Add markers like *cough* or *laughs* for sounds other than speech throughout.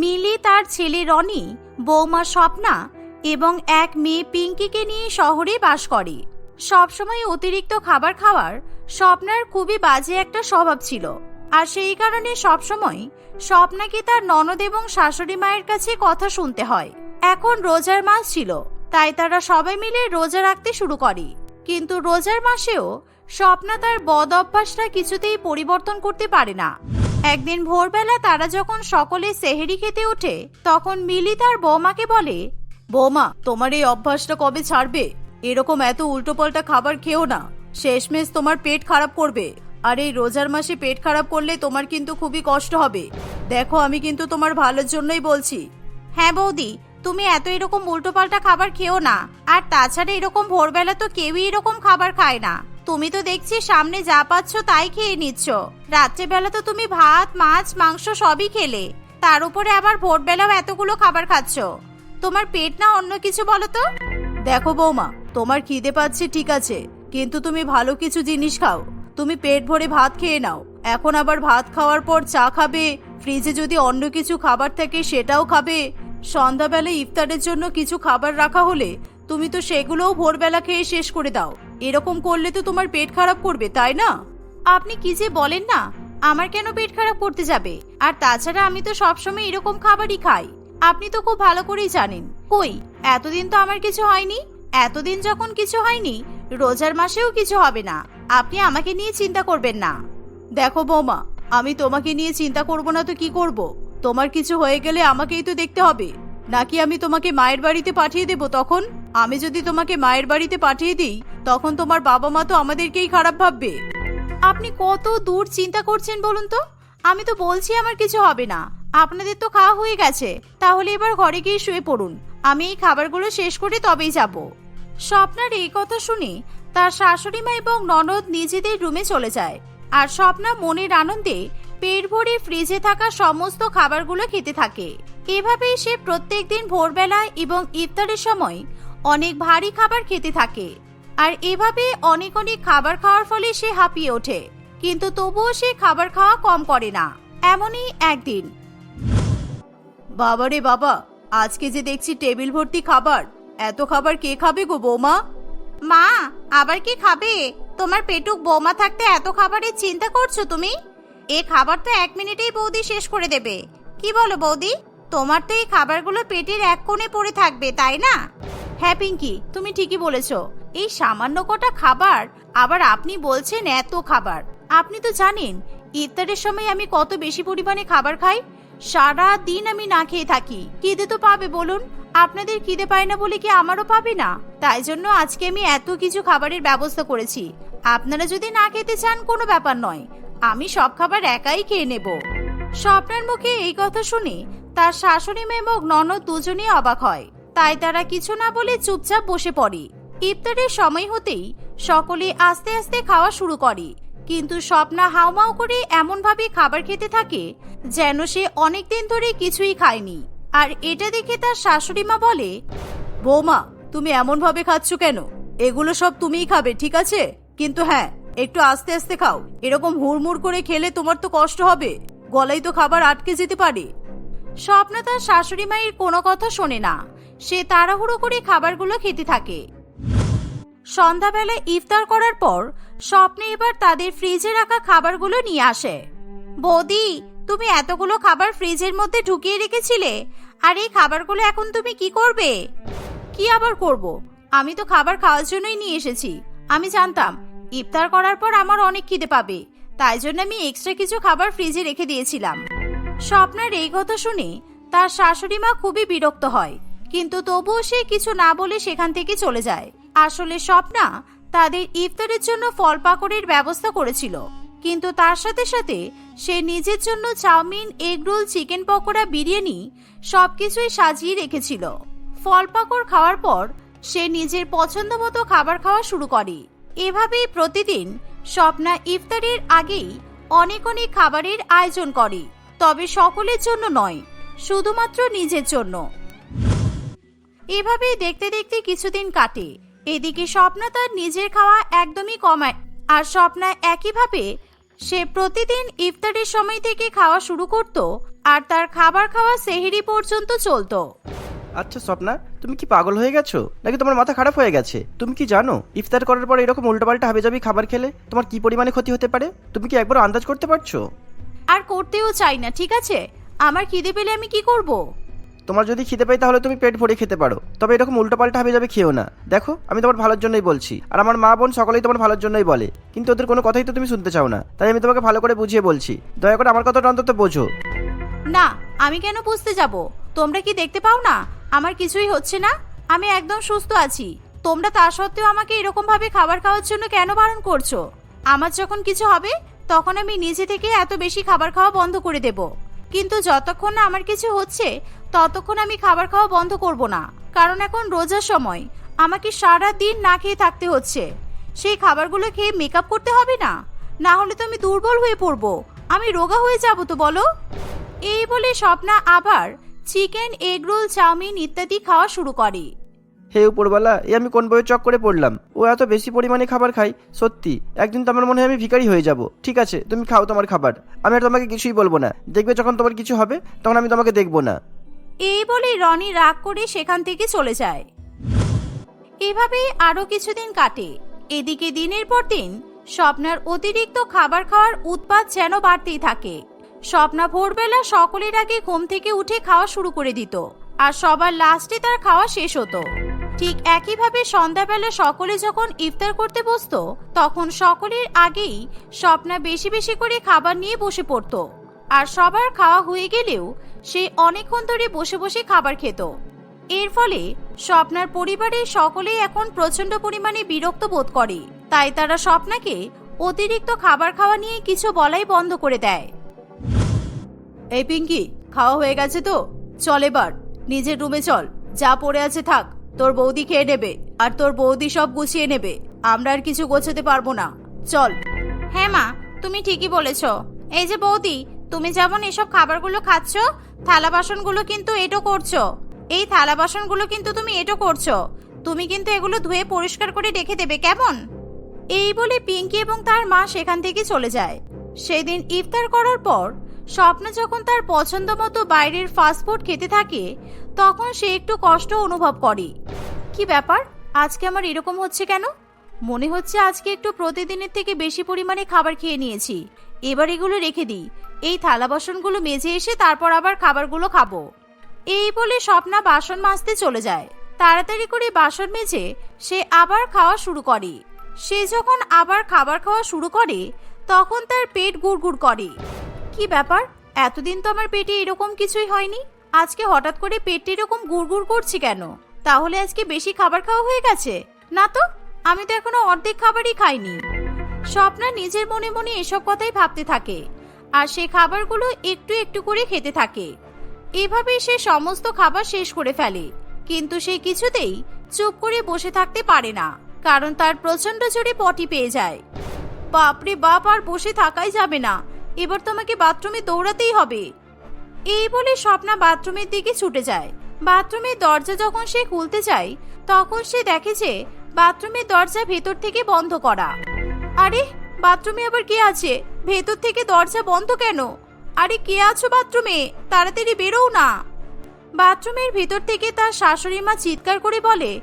মিলি তার ছেলে রনি, বৌমা স্বপ্না এবং এক মেয়ে পিঙ্কিকে নিয়ে শহরে বাস করে। সবসময় অতিরিক্ত খাবার খাওয়ার স্বপ্নার খুবই বাজে একটা স্বভাব ছিল। আর সেই কারণে সবসময় স্বপ্নাকে তার ননদ এবং শাশুড়ি মায়ের কাছে কথা শুনতে হয়। এখন রোজার মাস ছিল, তাই তারা সবাই মিলে রোজা রাখতে শুরু করে। কিন্তু রোজার মাসেও স্বপ্না তার বদ অভ্যাসটা কিছুতেই পরিবর্তন করতে পারে না। একদিন ভোরবেলা তারা যখন সকলে সেহেরি খেতে ওঠে, তখন মিলি তার বৌমাকে বলে, বৌমা, তোমার এই অভ্যাসটা কবে ছাড়বে? এরকম এত উল্টোপাল্টা খাবার খেও না। শেষমেশ তোমার পেট খারাপ করবে। আর এই রোজার মাসে পেট খারাপ করলে তোমার কিন্তু খুবই কষ্ট হবে। দেখো, আমি কিন্তু তোমার ভালোর জন্যই বলছি। হ্যাঁ বৌদি, তুমি এত এরকম উল্টোপাল্টা খাবার খেও না। আর তাছাড়া এরকম ভোরবেলা তো কেউই এরকম খাবার খায় না। তুমি তো দেখছি সামনে যা পাচ্ছ তাই খেয়ে নিচ্ছ। রাত্রেবেলা তো তুমি ভাত, মাছ, মাংস সবই খেলে। তার উপরে আবার ভোরবেলাও এতগুলো খাবার খাচ্ছ। তোমার পেট না অন্য কিছু বলো তো? দেখো বৌমা, তোমার খিদে পাচ্ছে ঠিক আছে, কিন্তু তুমি ভালো কিছু জিনিস খাও। তুমি পেট ভরে ভাত খেয়ে নাও। এখন আবার ভাত খাওয়ার পর চা খাবে, ফ্রিজে যদি অন্য কিছু খাবার থাকে সেটাও খাবে। সন্ধ্যাবেলা ইফতারের জন্য কিছু খাবার রাখা হলে তুমি তো সেগুলোও ভোরবেলা খেয়ে শেষ করে দাও। এরকম করলে তো তোমার পেট খারাপ করবে, তাই না? আপনি কি যে বলেন না, আমার কেন পেট খারাপ করতে যাবে? আর তাছাড়া আমি তো সবসময় এরকম খাবারই খাই। আপনি তো খুব ভালো করেই জানেন। কই, এতদিন তো আমার কিছু হয়নি? এতদিন যখন কিছু হয়নি, রোজার মাসেও কিছু হবে না। আপনি আমাকে নিয়ে চিন্তা করবেন না। দেখো বৌমা, আমি তোমাকে নিয়ে চিন্তা করব না তো কি করব? তোমার কিছু হয়ে গেলে আমাকেই তো দেখতে হবে। নাকি আমি তোমাকে মায়ের বাড়িতে পাঠিয়ে দেব তখন? আমি যদি তোমাকে মায়ের বাড়িতে পাঠিয়ে দিই, তখন তোমার বাবা মা তো আমাদেরকেই খারাপ ভাববে। আপনি কত দূর চিন্তা করছেন বলুন তো? আমি তো বলছি আমার কিছু হবে না। আপনাদের তো খাওয়া হয়ে গেছে। তাহলে এবার ঘরে গিয়ে শুয়ে পড়ুন। আমি এই খাবারগুলো শেষ করে তবেই যাব। স্বপ্নার এই কথা শুনে তার শাশুড়ি মা এবং ননদ নিজেদের রুমে চলে যায়। আর স্বপ্না মনের আনন্দে পেট ভরে ফ্রিজে থাকা সমস্ত খাবারগুলো খেতে থাকে। এভাবেই সে প্রত্যেক দিন ভোরবেলায় এবং ইফতারের সময় অনেক ভারী খাবার খেতে থাকে। আর এভাবে অনেক অনেক খাবার খাওয়ার ফলে সে হাঁপিয়ে ওঠে। কিন্তু তবুও সে খাবার খাওয়া কম করে না। এমনই একদিন। বাবারে বাবা, আজকে যে দেখছি টেবিল ভর্তি খাবার, এত খাবার কে খাবে গো বৌমা? মা, আবার কি খাবে? তোমার পেটুক বৌমা থাকতে এত খাবারের চিন্তা করছ তুমি? এ খাবার তো এক মিনিটেই বৌদি শেষ করে দেবে। কি বলো বৌদি? তোমার তো এই খাবারগুলো পেটের এক কোণে পড়ে থাকবে, তাই না? হ্যাঁ পিঙ্কি, তুমি ঠিকই বলেছ। এই সামান্য কটা খাবার, আবার আপনি বলছেন এত খাবার। আপনি তো জানেন, ইফতারের সময় আমি কত বেশি পরিমাণে খাবার খাই। সারা দিন আমি না খেয়ে থাকি। খিদে তো পাবে, বলুন। আপনাদের খিদে পায় না বলে কি আমারও পাবে না? তাই জন্য আজকে আমি এত কিছু খাবারের ব্যবস্থা করেছি। আপনারা যদি না খেতে চান, কোনো ব্যাপার নয়। আমি সব খাবার একাই খেয়ে নেব। স্বপ্নের মুখে এই কথা শুনে তার শাশুড়ি মেয়ে এবং ননদ দুজনেই অবাক হয়। তাই তারা কিছু না বলে চুপচাপ বসে পড়ে। ইফতারের সময় হতেই সকলে আস্তে আস্তে খাওয়া শুরু করে। কিন্তু স্বপ্না হাউমাউ করে এমনভাবে খাবার খেতে থাকে যেন সে অনেকদিন ধরে কিছুই খায়নি। আর এটা দেখে তার শাশুড়ি মা বলে, বৌমা, তুমি এমন ভাবে খাচ্ছ কেন? এগুলো সব তুমিই খাবে, ঠিক আছে? কিন্তু হ্যাঁ একটু আস্তে আস্তে খাও। এরকম হুড়মুড় করে খেলে তোমার তো কষ্ট হবে। গলায় তো খাবার আটকে যেতে পারে। স্বপ্না তার শাশুড়ি মায়ের কোনো কথা শোনে না। সে তাড়াহুড়ো করে খাবারগুলো খেতে থাকে। সন্ধ্যাবেলা ইফতার করার পর স্বপ্নে এবার তাদের ফ্রিজে রাখা খাবারগুলো নিয়ে আসে। বৌদি, তুমি এতগুলো খাবার ফ্রিজের মধ্যে ঢুকিয়ে রেখেছিলে, আর এই খাবারগুলো এখন তুমি কি করবে? কি আবার করব? আমি তো খাবার খাওয়ার জন্যই নিয়ে এসেছি। আমি জানতাম, ইফতার করার পর আমার অনেক খিদে পাবে। তাই জন্য আমি এক্সট্রা কিছু খাবার ফ্রিজে রেখে দিয়েছিলাম। স্বপ্নার এই কথা শুনে তার শাশুড়ি মা খুবই বিরক্ত হয়। কিন্তু তবুও সে কিছু না বলে সেখান থেকে চলে যায়। আসলে স্বপ্না তাদের ইফতারের জন্য ফল পাকড়ের ব্যবস্থা করেছিল। কিন্তু তার সাথে সাথে সে নিজের জন্য chowmein egg roll chicken pakora, biryani সবকিছুই সাজিয়ে রেখেছিল। ফল পাকড় খাওয়ার পর সে নিজের পছন্দ মতো খাবার খাওয়া শুরু করে। এভাবেই প্রতিদিন স্বপ্না ইফতারের আগেই অনেক অনেক খাবারের আয়োজন করে। তবে সকলের জন্য নয়, শুধুমাত্র নিজের জন্য। এভাবেই দেখতে দেখতে কিছুদিন কাটে। এদিকে স্বপ্না তার নিজের খাওয়া একদমই কমায়, আর স্বপ্না একইভাবে সে প্রতিদিন ইফতারের সময় থেকে খাওয়া শুরু করত, আর তার খাবার খাওয়া সেহেরি পর্যন্ত চলতো। আচ্ছা স্বপ্না, তুমি কি পাগল হয়ে গেছো? নাকি তোমার মাথা খারাপ হয়ে গেছে? তুমি কি জানো, ইফতার করার পর এরকম উল্টোপাল্টা হাবিজাবি খাবার খেলে তোমার কি পরিমাণে ক্ষতি হতে পারে? তুমি কি একবার আন্দাজ করতে পারছ? আর করতেও চাই না ঠিক আছে? আমার খিদে পেলে আমি কি করব। তোমার যদি খিদে পাই তাহলে তুমি পেট ভরে খেতে পারো। তবে এরকম উল্টোপাল্টা যাবে খেও না। দেখো আমি তোমার ভালোর জন্যই বলছি। আর আমার মা বোন সকলেই তোমার ভালোর জন্যই বলে। কিন্তু ওদের কোনো কথাই তো তুমি শুনতে চাও না। তাই আমি তোমাকে ভালো করে বুঝিয়ে বলছি। দয়া করে আমার কথাটা অন্তত বোঝো। না আমি কেন বুঝতে যাব? তোমরা কি দেখতে পাও না? আমার কিছুই হচ্ছে না। আমি একদম সুস্থ আছি। তোমরা তা সত্ত্বেও আমাকে এরকম ভাবে খাবার খাওয়ার জন্য কেন বারণ করছ? আমার যখন কিছু হবে তখন আমি নিজে থেকে এত বেশি খাবার খাওয়া বন্ধ করে দেব। কিন্তু যতক্ষণ না আমার কিছু হচ্ছে, ততক্ষণ আমি খাবার খাওয়া বন্ধ করব না। কারণ এখন রোজার সময়, আমাকে সারা দিন না খেয়ে থাকতে হচ্ছে। সেই খাবারগুলো খেয়ে মেকআপ করতে হবে না? না হলে তো আমি দুর্বল হয়ে পড়ব। আমি রোগা হয়ে যাব তো বলো? এই বলে স্বপ্না আবার চিকেন এগরোল চাউমিন ইত্যাদি খাওয়া শুরু করে। হে উপরওয়ালা, এ আমি কোন বইয়ের চক করে পড়লাম? ও এত বেশি পরিমাণে খাবার খাই সত্যি, একদিন তো আমার মনে হয় আমি ভিখারি হয়ে যাব। ঠিক আছে, তুমি খাও তোমার খাবার। আমি আর তোমাকে কিছুই বলব না। দেখবে যখন তোমার কিছু হবে, তখন আমি তোমাকে দেখব না। এই বলে রনি রাগ করে সেখান থেকে চলে যায়। এভাবেই আরও কিছুদিন কাটে। এদিকে দিনের পর দিন, স্বপ্নার অতিরিক্ত খাবার খাওয়ার উৎপাত যেন বাড়তেই থাকে। স্বপ্না ভোরবেলা সকলের আগে ঘুম থেকে উঠে খাওয়া শুরু করে দিত, আর সবার লাস্টে তার খাওয়া শেষ হতো। ঠিক একইভাবে সন্ধ্যাবেলা সকলে যখন ইফতার করতে বসতো, তখন সকলের আগেই স্বপ্না বেশি বেশি করে খাবার নিয়ে বসে পড়তো। আর সবার খাওয়া হয়ে গেলেও সে অনেকক্ষণ ধরে বসে বসে খাবার খেত। এর ফলে স্বপ্নার পরিবারের সকলেই এখন প্রচণ্ড পরিমাণে বিরক্ত বোধ করে। তাই তারা স্বপ্নাকে অতিরিক্ত খাবার খাওয়া নিয়ে কিছু বলাই বন্ধ করে দেয়। এই পিঙ্কি, খাওয়া হয়ে গেছে তো? চল এবার, নিজের রুমে চল, যা পড়ে আছে থাক। তোর বৌদি খেয়ে নেবে, আর তোর বৌদি সব গুছিয়ে নেবে। আমরা আর কিছু গোছাতে পারব না। চল। হ্যাঁ মা, তুমি ঠিকই বলেছ। এই যে বৌদি, তুমি যেমন এসব খাবারগুলো খাচ্ছ, থালা বাসনগুলো কিন্তু এটো করছ। এই থালা বাসনগুলো কিন্তু তুমি এটো করছ। তুমি কিন্তু এগুলো ধুয়ে পরিষ্কার করে রেখে দেবে, কেমন? এই বলে পিঙ্কি এবং তার মা সেখান থেকে চলে যায়। সেদিন ইফতার করার পর স্বপ্ন যখন তার পছন্দ মতো বাইরের ফাস্টফুড খেতে থাকে, তখন সে একটু কষ্ট অনুভব করে। কি ব্যাপার? আজকে আমার এরকম হচ্ছে কেন? মনে হচ্ছে আজকে একটু প্রতিদিনের থেকে বেশি পরিমাণে খাবার খেয়ে নিয়েছি। এবার এগুলো রেখে দিই। এই থালা বাসনগুলো মেজে এসে তারপর আবার খাবারগুলো খাব। এই বলে স্বপ্না বাসন মাজতে চলে যায়। তাড়াতাড়ি করে বাসন মেজে সে আবার খাওয়া শুরু করে। সে যখন আবার খাবার খাওয়া শুরু করে, তখন তার পেট গুড়গুড় করে। কি ব্যাপার? এতদিন তো আমার পেটে এরকম কিছুই হয়নি। আজকে হঠাৎ করে পেটটা এরকম গুড়গুড় করছে কেন? তাহলে আজকে বেশি খাবার খাওয়া হয়ে গেছে? না তো, আমি তো এখনও অর্ধেক খাবারই খাইনি। স্বপ্না নিজের মনে মনে এসব কথাই ভাবতে থাকে। আর সে খাবারগুলো একটু একটু করে খেতে থাকে। এভাবেই সে সমস্ত খাবার শেষ করে ফেলে। কিন্তু সে কিছুতেই চুপ করে বসে থাকতে পারে না, কারণ তার প্রচণ্ড জোরে পটি পেয়ে যায়। বাপরে বাপ, আর বসে থাকাই যাবে না। এবার তোমাকে বাথরুমে দৌড়াতেই হবে। এই বলে স্বপ্না বাথরুমের দিকে ছুটে যায়। বাথরুমের দরজা যখন সে খুলতে যায় তখন সে দেখে যে বাথরুমের দরজা ভেতর থেকে বন্ধ করা। আরে, বাথরুমে আবার কে আছে? ভেতর থেকে দরজা বন্ধ কেন? আরে, কে আছো বাথরুমে? তাড়াতাড়ি বেরোও না। বাথরুমের ভেতর থেকে তার শাশুড়ি মা চিৎকার করে বলে,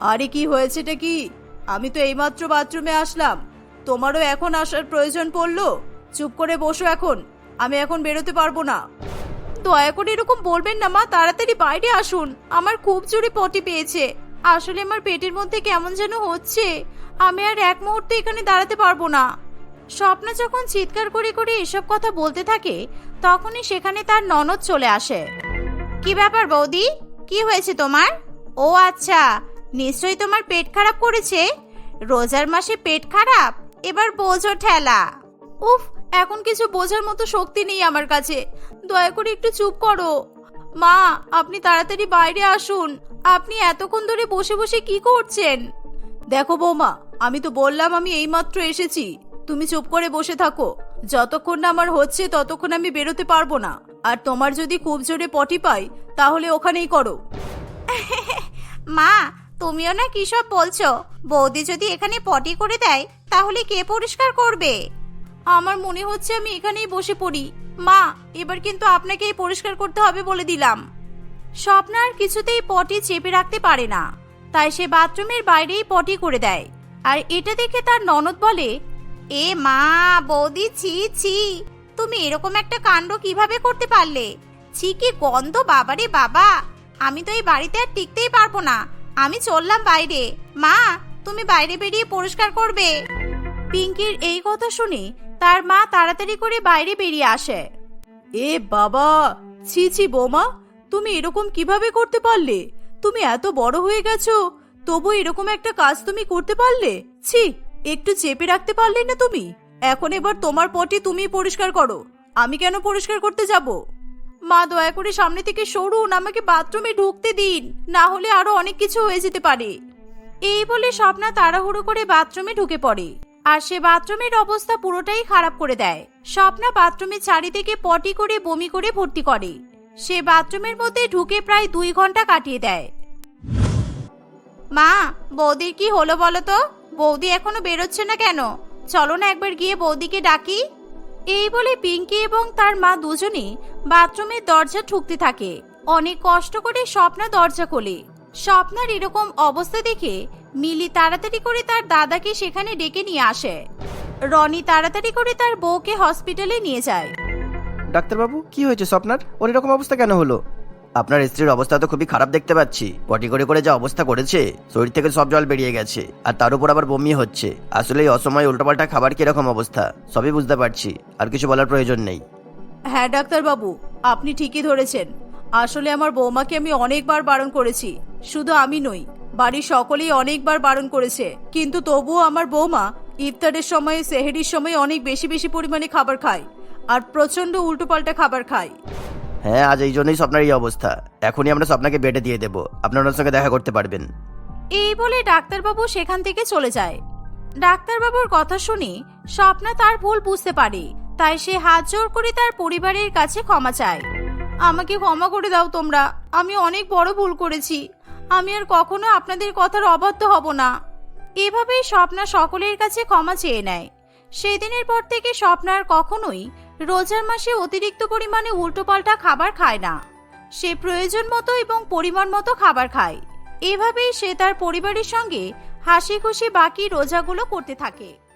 আরে, কি হয়েছেটা কি? আমি তো এইমাত্র বাথরুমে আসলাম। তোমারও এখন আসার প্রয়োজন পড়ল? চুপ করে বসো এখন। আমি এখন বেরোতে পারব না। দয়া করে এরকম বলবেন না, মা। তাড়াতাড়ি বাইরে আসুন। আমার খুব জোরে পটি পেয়েছে। আসলে আমার পেটের মধ্যে কেমন যেন হচ্ছে। আমি আর এক মুহূর্তে এখানে দাঁড়াতে পারব না। স্বপ্ন যখন চিৎকার করে করে এসব কথা বলতে থাকে, তখনই সেখানে তার ননদ চলে আসে। কি ব্যাপার বৌদি? কি হয়েছে তোমার? ও আচ্ছা নিশ্চয়ই তোমার পেট খারাপ করেছে? রোজার মাসে পেট খারাপ? এবার বোঝো ঠেলা। উফ এখন কিছু বোঝার মতো শক্তি নেই আমার কাছে। দয়া করে একটু চুপ করো। মা, আপনি তাড়াতাড়ি বাইরে আসুন। আপনি এতক্ষণ ধরে বসে বসে কি করছেন? দেখো বৌমা, আমি তো বললাম আমি এইমাত্র এসেছি। তুমি চুপ করে বসে থাকো। যতক্ষণ না আমার হচ্ছে, ততক্ষণ আমি বেরোতে পারব না। আর তোমার যদি খুব জোরে পটি পাই, তাহলে ওখানেই করো। *laughs* মা, তুমিও না কি সব বলছো? বৌদি যদি এখানে পটি করে দেয়, তাহলে কে পরিষ্কার করবে? আমার মনে হচ্ছে আমি এখানেই বসে পড়ি। মা, এবার কিন্তু আপনাকেই পরিষ্কার করতে হবে বলে দিলাম। স্বপ্না আর কিছুতেই পটি চেপে রাখতে পারে না। তাই সে বাথরুমের বাইরেই পটি করে দেয়। আর এটা দেখে তার ননদ বলে, এ মা, বৌদি, ছি ছি, তুমি এরকম একটা কাণ্ড কীভাবে করতে পারলে? ছি কি গন্ধ, বাবারে বাবা! আমি তো এই বাড়িতে আর টিকতেই পারব না। আমি চললাম বাইরে। মা, তুমি বাইরে বেরিয়ে পরিষ্কার করবে। পিঙ্কির এই কথা শুনে তার মা তাড়াতাড়ি করে বাইরে বেরিয়ে আসে। এ বাবা, ছি ছি, বৌমা, তুমি এরকম কীভাবে করতে পারলে? তুমি এত বড় হয়ে গেছো, তবু এরকম একটা কাজ তুমি করতে পারলে? ছি, একটু চেপে রাখতে পারলে না তুমি? এখন এবার তোমার পটি তুমি পরিষ্কার করো, আমি কেন পরিষ্কার করতে যাব? মা, দয়া করে সামনে থেকে সরুন, আমাকে বাথরুমে ঢুকতে দিন, না হলে আরও অনেক কিছু হয়ে যেতে পারে। এই বলে স্বপ্না তাড়াহুড়ো করে বাথরুমে ঢুকে পড়ে। আর সে বাথরুমের অবস্থা পুরোটাই খারাপ করে দেয়। স্বপ্না বাথরুমের চারিদিকে পটি করে, বমি করে ভর্তি করে। সে বাথরুমের মধ্যে ঢুকে প্রায় দুই ঘণ্টা কাটিয়ে দেয়। মা, বৌদির কি হলো বলো তো? বৌদি এখনও বেরোচ্ছে না কেন? চলো না একবার গিয়ে বৌদিকে ডাকি। এই বলে পিঙ্কি এবং তার মা দুজনে বাথরুমের দরজা ঠুকতে থাকে। অনেক কষ্ট করে স্বপ্না দরজা খোলে। স্বপ্নার এরকম অবস্থা দেখে মিলি তাড়াতাড়ি করে তার দাদাকে সেখানে ডেকে নিয়ে আসে। রনি তাড়াতাড়ি করে তার বউকে হসপিটালে নিয়ে যায়। ডাক্তারবাবু কি হয়েছে স্বপ্নার? ওর এরকম অবস্থা কেন হলো? আপনার স্ত্রীর অবস্থা তো খুবই খারাপ দেখতে পাচ্ছি। পটি করে করে যা অবস্থা করেছে শরীর থেকে সব জল বেরিয়ে গেছে আর তার উপর আবার বমি হচ্ছে। আসলে এই অসময়ে উল্টোপাল্টা খাবার কীরকম অবস্থা সবই বুঝতে পারছি আর কিছু বলার প্রয়োজন নেই। হ্যাঁ ডাক্তারবাবু আপনি ঠিকই ধরেছেন। আসলে আমার বৌমাকে আমি অনেকবার বারণ করেছি। শুধু আমি নই বাড়ির সকলেই অনেকবার বারণ করেছে। কিন্তু তবুও আমার বৌমা ইফতারের সময় সেহেরির সময় অনেক বেশি বেশি পরিমাণে খাবার খায় আর প্রচণ্ড উল্টোপাল্টা খাবার খায়। হ্যাঁ আজ এই জন্যই স্বপ্নার এই অবস্থা। এখনই আমরা স্বপ্নাকে বেডে দিয়ে দেবো। আপনার ওনার সঙ্গে দেখা করতে পারবেন। এই বলে ডাক্তারবাবু সেখান থেকে চলে যায়। ডাক্তারবাবুর কথা শুনে স্বপ্না তার ভুল বুঝতে পারে তাই সে হাত জোর করে তার পরিবারের কাছে ক্ষমা চায়। আমাকে ক্ষমা করে দাও তোমরা। আমি অনেক বড় ভুল করেছি। আমি আর কখনো আপনাদের কথার অবাধ্য হব না। এভাবেই স্বপ্না সকলের কাছে ক্ষমা চেয়ে নেয়। সেই দিনের পর থেকে স্বপ্না আর কখনোই রোজার মাসে অতিরিক্ত পরিমাণে উল্টোপাল্টা খাবার খায় না। সে প্রয়োজন মতো এবং পরিমাণ মতো খাবার খায়। এভাবেই সে তার পরিবারের সঙ্গে হাসি খুশি বাকি রোজাগুলো করতে থাকে।